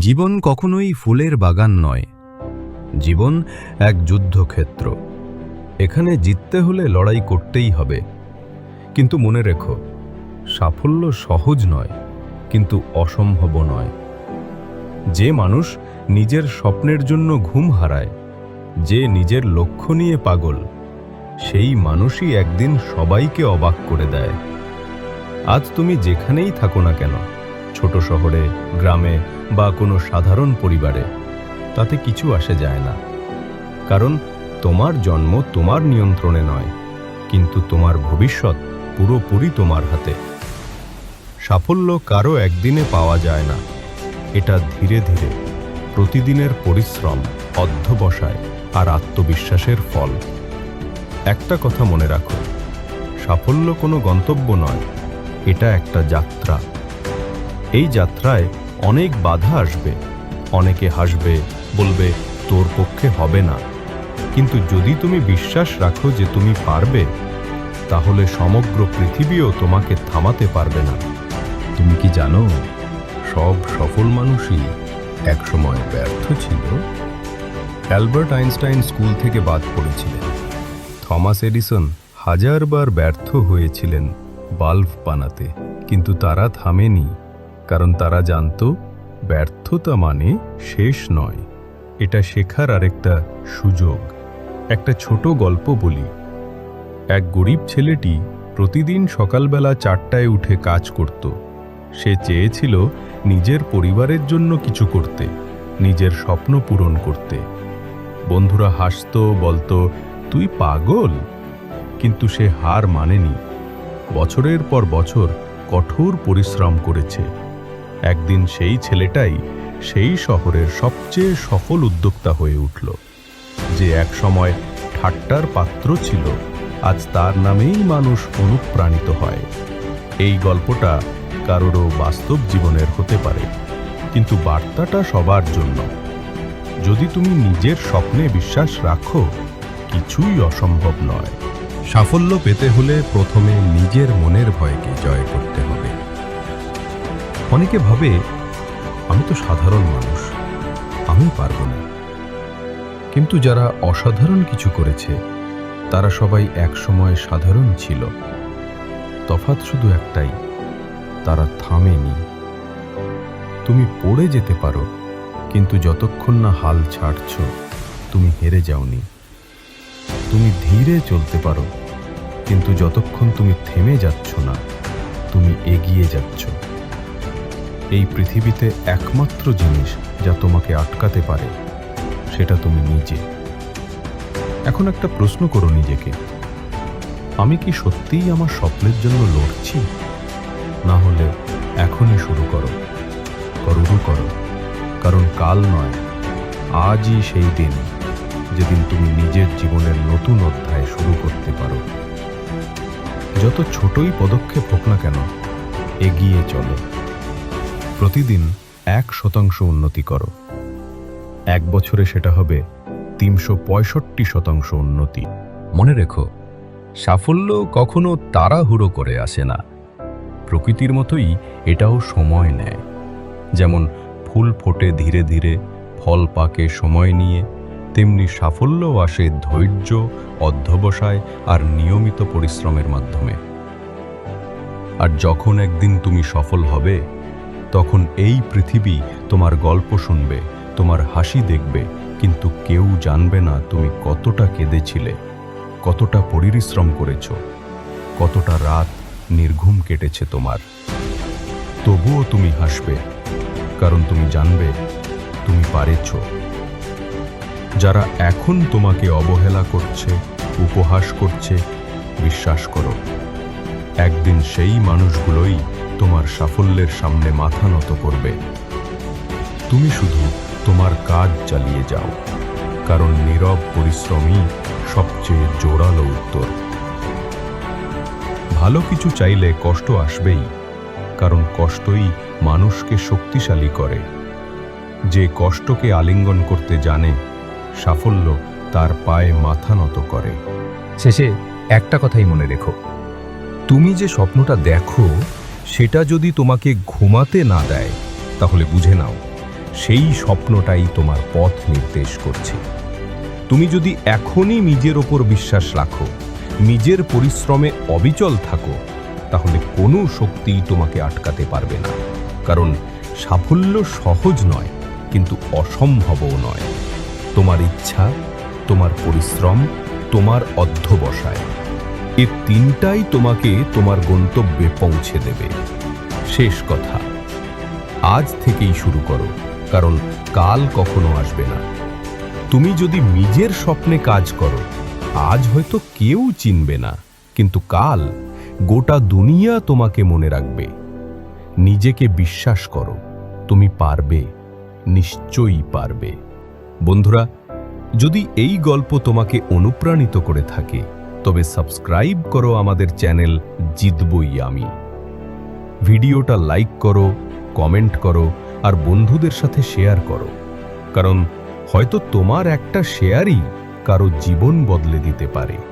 জীবন কখনোই ফুলের বাগান নয়। জীবন এক যুদ্ধক্ষেত্র। এখানে জিততে হলে লড়াই করতেই হবে। কিন্তু মনে রেখো, সাফল্য সহজ নয়, কিন্তু অসম্ভব নয়। যে মানুষ নিজের স্বপ্নের জন্য ঘুম হারায়, যে নিজের লক্ষ্য নিয়ে পাগল, সেই মানুষই একদিন সবাইকে অবাক করে দেয়। আজ তুমি যেখানেই থাকো না কেন ছোট শহরে, গ্রামে বা কোনো সাধারণ পরিবারে, তাতে কিছু আসে যায় না। কারণ তোমার জন্ম তোমার নিয়ন্ত্রণে নয়, কিন্তু তোমার ভবিষ্যৎ পুরোপুরি তোমার হাতে। সাফল্য কারও একদিনে পাওয়া যায় না। এটা ধীরে ধীরে প্রতিদিনের পরিশ্রম, অধ্যবসায় আর আত্মবিশ্বাসের ফল। একটা কথা মনে রাখো, সাফল্য কোনো গন্তব্য নয়, এটা একটা যাত্রা। এই যাত্রায় অনেক বাধা আসবে। অনেকে হাসবে, বলবে, তোর পক্ষে হবে না। কিন্তু যদি তুমি বিশ্বাস রাখো যে তুমি পারবে, তাহলে সমগ্র পৃথিবীও তোমাকে থামাতে পারবে না। তুমি কি জানো, সব সফল মানুষই একসময় ব্যর্থ ছিল? অ্যালবার্ট আইনস্টাইন স্কুল থেকে বাদ পড়েছিলেন। থমাস এডিসন হাজারবার ব্যর্থ হয়েছিলেন বাল্ব বানাতে, কিন্তু তারা থামেনি। কারণ তারা জানতো, ব্যর্থতা মানে শেষ নয়। এটা শেখার আরেকটা সুযোগ। একটা ছোট গল্প বলি। এক গরিব ছেলেটি প্রতিদিন সকালবেলা চারটায় উঠে কাজ করত। সে চেয়েছিল নিজের পরিবারের জন্য কিছু করতে, নিজের স্বপ্ন পূরণ করতে। বন্ধুরা হাসতো, বলতো, তুই পাগল? কিন্তু সে হার মানেনি। বছরের পর বছর কঠোর পরিশ্রম করেছে। একদিন সেই ছেলেটাই সেই শহরের সবচেয়ে সফল উদ্যোক্তা হয়ে উঠল। যে একসময় ঠাট্টার পাত্র ছিল, আজ তার নামেই মানুষ অনুপ্রাণিত হয়। এই গল্পটা কারোরও বাস্তব জীবনের হতে পারে, কিন্তু বার্তাটা সবার জন্য। যদি তুমি নিজের স্বপ্নে বিশ্বাস রাখো, কিছুই অসম্ভব নয়। সাফল্য পেতে হলে প্রথমে নিজের মনের ভয়কে জয় করতে হবে। অনেকে ভাবে, আমি তো সাধারণ মানুষ, আমি পারব না। কিন্তু যারা অসাধারণ কিছু করেছে, তারা সবাই একসময় সাধারণ ছিল। তফাৎ শুধু একটাই, তারা থামেনি। তুমি পড়ে যেতে পারো, কিন্তু যতক্ষণ না হাল ছাড়ছ, তুমি হেরে যাওনি। তুমি ধীরে চলতে পারো, কিন্তু যতক্ষণ তুমি থেমে যাচ্ছ না, তুমি এগিয়ে যাচ্ছ। এই পৃথিবীতে একমাত্র জিনিস যা তোমাকে আটকাতে পারে, সেটা তুমি নিজে। এখন একটা প্রশ্ন করো নিজেকে। আমি কি সত্যিই আমার স্বপ্নের জন্য লড়ছি? না হলে এখনই শুরু করো। করু করো। কারণ কাল নয়, আজই সেই দিন যেদিন তুমি নিজের জীবনের নতুন অধ্যায় শুরু করতে পারো। যত ছোটই পদক্ষেপ হোক না কেন, এগিয়ে চলো। প্রতিদিন এক শতাংশ উন্নতি করো। এক বছরে সেটা হবে তিনশো পঁয়ষট্টি শতাংশ উন্নতি। মনে রেখো, সাফল্য কখনো তাড়াহুড়ো করে আসে না। প্রকৃতির মতোই এটাও সময় নেয়। যেমন ফুল ফোটে ধীরে ধীরে, ফল পাকে সময় নিয়ে, তেমনি সাফল্য আসে ধৈর্য, অধ্যবসায় আর নিয়মিত পরিশ্রমের মাধ্যমে। আর যখন একদিন তুমি সফল হবে তখন এই পৃথিবী তোমার গল্প শুনবে, তোমার হাসি দেখবে, কিন্তু কেউ জানবে না তুমি কতটা কেঁদেছিলে, কতটা পরিশ্রম করেছ, কতটা রাত নির্ঘুম কেটেছে তোমার। তবুও তুমি হাসবে, কারণ তুমি জানবে, তুমি পারেছ। যারা এখন তোমাকে অবহেলা করছে, উপহাস করছে, বিশ্বাস করো, একদিন সেই মানুষগুলোই তোমার সাফল্যের সামনে মাথা নত করবে। তুমি শুধু তোমার কাজ চালিয়ে যাও, কারণ নীরব পরিশ্রমই সবচেয়ে জোরালো উত্তর। ভালো কিছু চাইলে কষ্ট আসবেই, কারণ কষ্টই মানুষকে শক্তিশালী করে। যে কষ্টকে আলিঙ্গন করতে জানে, সাফল্য তার পায়ে মাথা নত করে। শেষে একটা কথাই মনে রেখো। তুমি যে স্বপ্নটা দেখো সেটা যদি তোমাকে ঘুমাতে না দেয়, তাহলে বুঝে নাও, সেই স্বপ্নটাই তোমার পথ নির্দেশ করছে। তুমি যদি এখনই নিজের ওপর বিশ্বাস রাখো, নিজের পরিশ্রমে অবিচল থাকো, তাহলে কোনো শক্তিই তোমাকে আটকাতে পারবে না। কারণ সাফল্য সহজ নয়, কিন্তু অসম্ভবও নয়। তোমার ইচ্ছা, তোমার পরিশ্রম, তোমার অধ্যবসায়। এ তিনটাই তোমাকে তোমার গন্তব্যে পৌঁছে দেবে। শেষ কথা। আজ থেকেই শুরু করো, কারণ কাল কখনো আসবে না। তুমি যদি নিজের স্বপ্নে কাজ করো, আজ হয়তো কেউ চিনবে না, কিন্তু কাল গোটা দুনিয়া তোমাকে মনে রাখবে। নিজেকে বিশ্বাস করো, তুমি পারবে, নিশ্চয়ই পারবে। বন্ধুরা, যদি এই গল্প তোমাকে অনুপ্রাণিত করে থাকে তবে সাবস্ক্রাইব করো আমাদের চ্যানেল জিতবই আমি। ভিডিওটা লাইক করো, কমেন্ট করো আর বন্ধুদের সাথে শেয়ার করো। কারণ হয়তো তোমার একটা শেয়ারই কারও জীবন বদলে দিতে পারে।